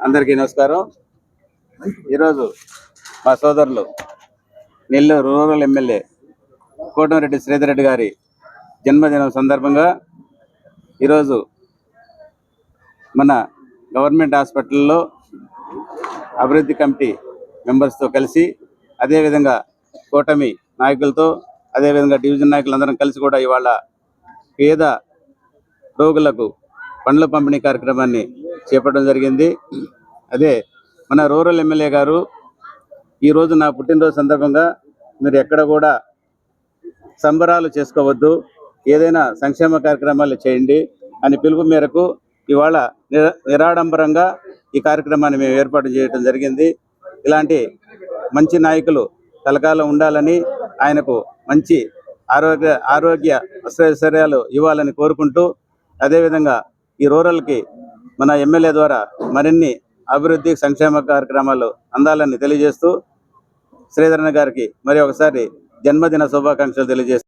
అందరికీ నమస్కారం. ఈరోజు మా సోదరులు నెల్లూరు రూరల్ ఎమ్మెల్యే కోటమిరెడ్డి శ్రీధర్ రెడ్డి గారి జన్మదినం సందర్భంగా ఈరోజు మన గవర్నమెంట్ హాస్పిటల్లో అభివృద్ధి కమిటీ మెంబర్స్తో కలిసి అదేవిధంగా కూటమి నాయకులతో అదేవిధంగా డివిజన్ నాయకులందరం కలిసి కూడా ఇవాళ పేద రోగులకు పండ్ల పంపిణీ కార్యక్రమాన్ని చేపట్టడం జరిగింది. అదే మన రూరల్ ఎమ్మెల్యే గారు ఈరోజు నా పుట్టినరోజు సందర్భంగా మీరు ఎక్కడ కూడా సంబరాలు చేసుకోవద్దు ఏదైనా సంక్షేమ కార్యక్రమాలు చేయండి అని పిలుపు మేరకు ఇవాళ నిరాడంబరంగా ఈ కార్యక్రమాన్ని మేము ఏర్పాటు చేయడం జరిగింది. ఇలాంటి మంచి నాయకులు కలకాలం ఉండాలని ఆయనకు మంచి ఆరోగ్య ఆరోగ్య సౌకర్యాలు ఇవ్వాలని కోరుకుంటూ అదేవిధంగా ఈ రూరల్కి మన ఎమ్మెల్యే ద్వారా మరిన్ని అభివృద్ధి సంక్షేమ కార్యక్రమాలు అందాలని తెలియజేస్తూ శ్రీధరణ గారికి మరి ఒకసారి జన్మదిన శుభాకాంక్షలు తెలియజేస్తూ